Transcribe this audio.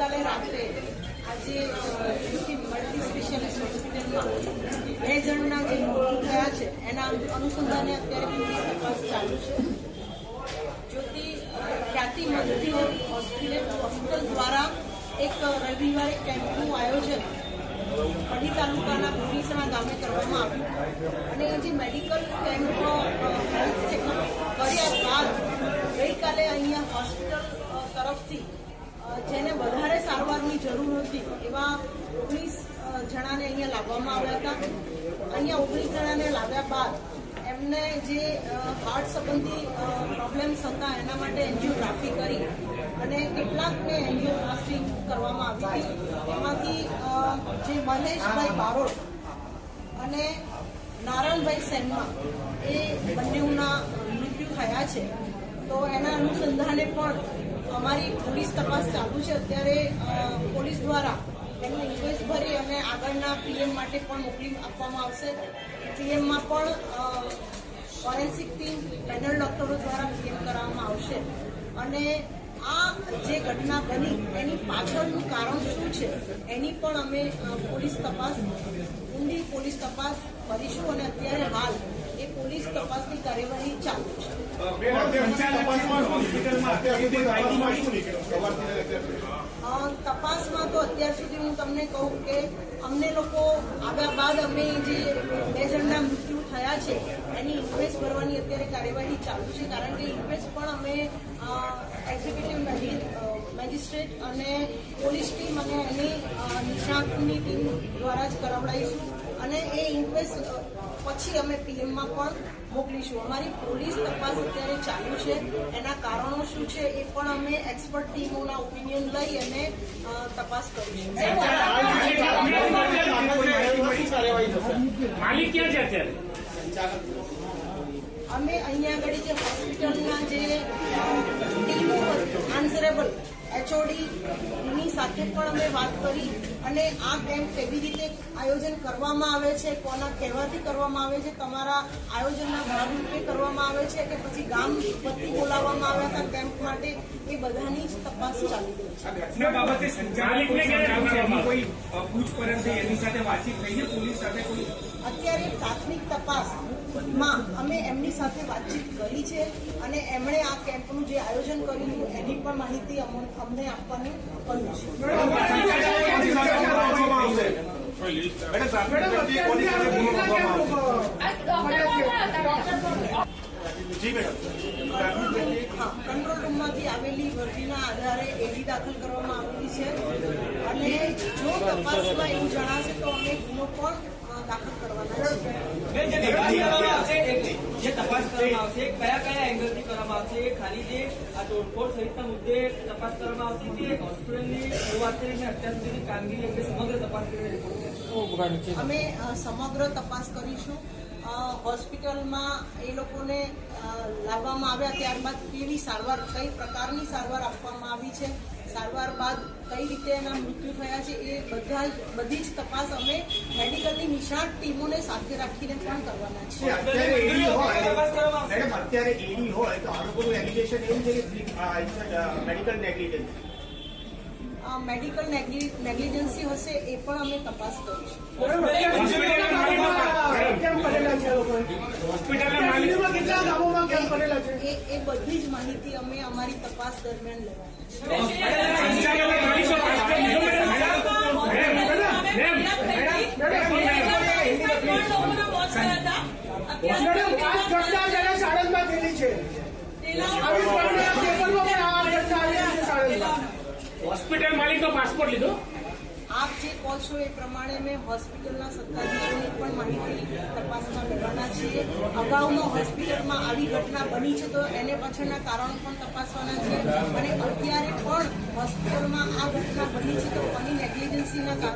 ગઈકાલે રાત્રે આજે મલ્ટી સ્પેશિયાલિસ્ટ હોસ્પિટલમાં બે જણના જે મૃત્યુ થયા છે, એના અનુસંધાને અત્યારે પૂરી તપાસ ચાલુ છે. જ્યોતિ ખ્યાતિ મંદિર હોસ્પિટલ હોસ્પિટલ દ્વારા એક રવિવારે કેમ્પનું આયોજન અઢી તાલુકાના ભુવનેશ્વરના ગામે કરવામાં આવ્યું. અને એ જે મેડિકલ કેમ્પનો હેલ્થ ચેકઅપ કર્યા બાદ ગઈકાલે અહીંયા હોસ્પિટલ તરફથી જેને વધારે સારવારની જરૂર હતી એવા ઓગણીસ જણાને અહીંયા લાવવામાં આવ્યા હતા. અહીંયા ઓગણીસ જણાને લાવ્યા બાદ એમને જે હાર્ટ સંબંધી પ્રોબ્લેમ્સ હતા એના માટે એન્જિયોગ્રાફી કરી અને કેટલાકને એન્જિયોગ્રાફી કરવામાં આવી હતી. એમાંથી જે મહેશભાઈ બારોટ અને નારાયણભાઈ સેનમાં એ બંનેના મૃત્યુ થયા છે. તો એના અનુસંધાને પણ અમારી પોલીસ તપાસ ચાલુ છે. અત્યારે પોલીસ દ્વારા એમને ઇન્ક્વેસ્ટ ભરી અને આગળના પીએમ માટે પણ મોકલી આપવામાં આવશે. પીએમમાં પણ ફોરેન્સિક ટીમ પેનલ ડોક્ટરો દ્વારા પીએમ કરવામાં આવશે. અને આ જે ઘટના બની, એની પાછળનું કારણ શું છે, એની પણ અમે પોલીસ તપાસ ઊંડી પોલીસ તપાસ કરીશું અને અત્યારે હાલ એ પોલીસ તપાસની કાર્યવાહી ચાલુ છે. તપાસમાં તો અત્યાર સુધી હું તમને કહું કે અમને લોકો આવ્યા બાદ અમે જે બે જણના મૃત્યુ થયા છે, એની ઇન્વેસ્ટ ભરવાની અત્યારે કાર્યવાહી ચાલુ છે, કારણ કે ઇન્વેસ્ટ પણ અમે એક્ઝિક્યુટિવ મેજિસ્ટ્રેટ અને પોલીસ નિષ્ણાતની ટીમ દ્વારા જ કરાવડાવીશું અને એ ઇન્ક્વેસ્ટ પછી અમે પીએમમાં પણ મોકલીશું. અમારી પોલીસ તપાસ અત્યારે ચાલુ છે. એના કારણો શું છે એ પણ અમે એક્સપર્ટ ટીમોના ઓપિનિયન લઈ અને તપાસ કરીશું. માલિક ક્યાં છે અત્યારે? અમે અહીંયા આગળ જે હોસ્પિટલના જે સાથે પણ અમે વાત કરી અને આ કેમ્પ કેવી રીતે આયોજન કરવામાં આવે છે, કોના કહેવાથી કરવામાં આવે છે, તમારા આયોજનના ભાગરૂપે કરવામાં આવે છે કે પછી ગામ વતી બોલાવવામાં આવ્યા હતા કેમ્પ માટે, એ બધાની જ તપાસ ચાલી રહી છે. પૂછપરછ એની સાથે વાતચીત થઈ છે? પોલીસ સાથે કોઈ અત્યારે પ્રાથમિક તપાસમાં અમે એમની સાથે વાતચીત કરી છે અને એમણે આ કેમ્પનું જે આયોજન કર્યું હતું, એની પણ માહિતી અમને આપવાનું કંટ્રોલ રૂમમાંથી આવેલી વર્દીના આધારે એડી દાખલ કરવામાં આવેલી છે. અને જો તપાસમાં એવું જણાશે તો અમે ગુનો પણ અ, દાખલ કરવાના છીએ કયા કયા એંગલથી કરવામાં આવશે ખાલી જે આ તોડફોડ સહિતના મુદ્દે તપાસ કરવામાં આવશે હોસ્પિટલની શરૂઆત કરીને અત્યાર સુધીની કામગીરી અંગે સમગ્ર તપાસ કરીને અમે સમગ્ર તપાસ કરીશું હોસ્પિટલમાં એ લોકોને લાવવામાં આવ્યા ત્યારબાદ કેવી સારવાર, કઈ પ્રકારની સારવાર આપવામાં આવી છે? સારવાર બાદ કઈ રીતે એના મૃત્યુ થયા છે એ બધા બધી જ તપાસ અમે મેડિકલની નિષ્ણાત ટીમોને સાથે રાખીને પણ કરવાના અત્યારે એડી હોય અત્યારે તો એલિગેશન એવું છે કે મેડિકલ નેગ્લિજન્સ મેડિકલ નેગ્લિજન્સી હશે એ પણ અમે તપાસ કરીશું. હોસ્પિટલના માલિક એ એ બધી જ માહિતી અમે અમારી તપાસ દરમિયાન છે સંચાલકે પોલીસો પાસપોર્ટ લીધો આપ જે કહો છો એ પ્રમાણે મેં હોસ્પિટલના સત્તાધીશોની પણ માહિતી તપાસમાં લેવાના છીએ. અગાઉમાં હોસ્પિટલમાં આવી ઘટના બની છે તો એને પાછળના કારણો પણ તપાસવાના છે. અને અત્યારે પણ હોસ્પિટલમાં આ ઘટના બની છે તો કોની નેગ્લિજન્સીના